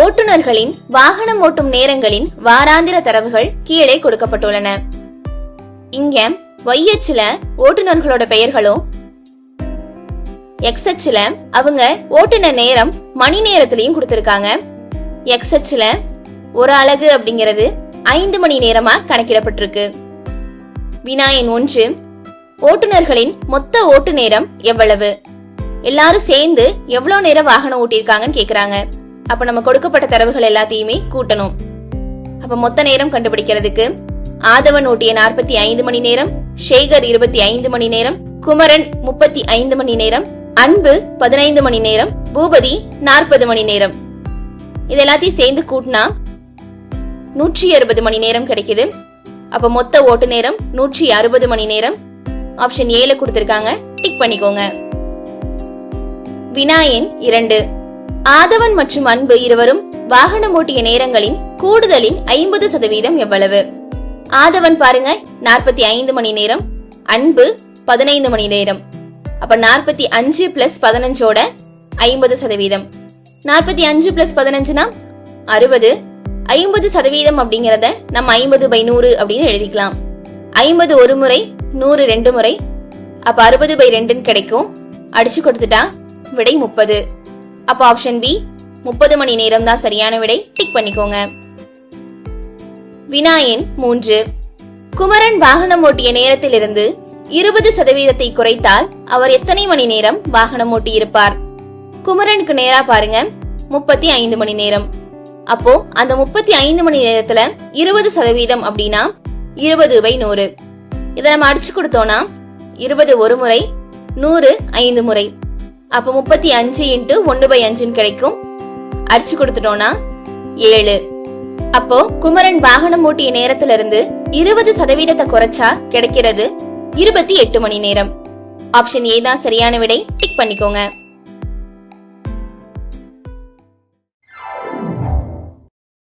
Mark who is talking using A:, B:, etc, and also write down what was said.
A: ஓட்டுநர்களின் வாகனம் ஓட்டும் நேரங்களின் வாராந்திர தரவுகள் கீழே கொடுக்கப்பட்டுள்ளன. இங்க ஒய் அச்சுல ஓட்டுநர்களோட பெயர்களும் எக்ஸ் அச்சுல அவங்க ஓட்டுன நேரம் மணி நேரத்திலையும் கொடுத்திருக்காங்க. எக்ஸ் அச்சுல ஒரு அழகு அப்படிங்கிறது ஐந்து மணி நேரமா கணக்கிடப்பட்டிருக்கு. வினாயன் ஒன்று ஓட்டுநர்களின் மொத்த ஓட்டு நேரம் எவ்வளவு? எல்லாரும் சேர்ந்து எவ்வளவு நேரம் வாகனம் ஓட்டியிருக்காங்கன்னு கேக்குறாங்க. அப்ப நம்ம கொடுக்கப்பட்ட தரவுகள் எல்லாத்தையுமே கூட்டணும். அப்ப மொத்த நேரம் கண்டுபிடிக்கிறதுக்கு ஆதவன் ஓட்டிய நாற்பத்தி ஐந்து மணி நேரம் சேகர் இருபத்தி ஐந்து மணி நேரம் குமரன் முப்பத்தி ஐந்து மணி நேரம் அன்பு பதினைந்து மணி நேரம் பூபதி நாற்பது மணி நேரம். இது எல்லாத்தையும் சேர்ந்து கூட்டினா நூற்றி அறுபது மணி நேரம் கிடைக்குது. அப்ப மொத்த ஓட்டு நேரம் நூற்றி அறுபது மணி நேரம். ஆப்ஷன் ஏல கொடுத்திருக்காங்க டிக் பண்ணிக்கோங்க. வினாயன் இரண்டு. ஆதவன் மற்றும் அன்பு இருவரும் வாகனம் ஓட்டிய நேரங்களின் கூடுதலின் ஐம்பது சதவீதம் எவ்வளவு? ஆதவன் பாருங்க நாற்பத்தி ஐந்து மணி நேரம் அன்பு பதினைந்து மணி நேரம். அப்ப நாற்பத்தி அஞ்சு பிளஸ் பதினஞ்சோட ஐம்பது சதவீதம். நாற்பத்தி அஞ்சு பிளஸ் பதினஞ்சுனா அறுபது. ஐம்பது சதவீதம் அப்படிங்கறத நம்ம ஐம்பது பை நூறு அப்படின்னு எழுதிக்கலாம். ஐம்பது ஒரு முறை நூறு ரெண்டு முறை. அப்ப அறுபது பை ரெண்டுன்னு கிடைக்கும். அடிச்சு கொடுத்துட்டா விடை முப்பது. அப்ப ஆப்ஷன் பி முப்பது மணி நேரம் தான் சரியான விடை. டிக் பண்ணிக்கோங்க. வினாயன் மூன்று. குமரன் வாகனம் ஓட்டிய நேரத்திலிருந்து இருபது சதவீதத்தை குறைத்தால் அவர் எத்தனை மணி நேரம் வாகனம் ஓட்டி இருப்பார் குமரனுக்கு நேரா பாருங்க. முப்பத்தி ஐந்து மணி நேரம். அப்போ அந்த முப்பத்தி ஐந்து மணி நேரத்துல இருபது சதவீதம் அப்படின்னா இருபது பை நூறு. இதை நம்ம அடிச்சு கொடுத்தோம்னா இருபது ஒரு முறை நூறு ஐந்து முறை. அப்போ முப்பத்தி அஞ்சு இன்ட்டு ஒன்று பை அஞ்சுன்னு கிடைக்கும். அடிச்சு கொடுத்துட்டோம்னா ஏழு. அப்போ குமரன் வாகனம் ஓட்டிய நேரத்துல இருந்து இருபது சதவீதத்தை குறைச்சா கிடைக்கிறது இருபத்தி எட்டு மணி நேரம். ஆப்ஷன் ஏ தான் சரியான விடை. டிக் பண்ணிக்கோங்க.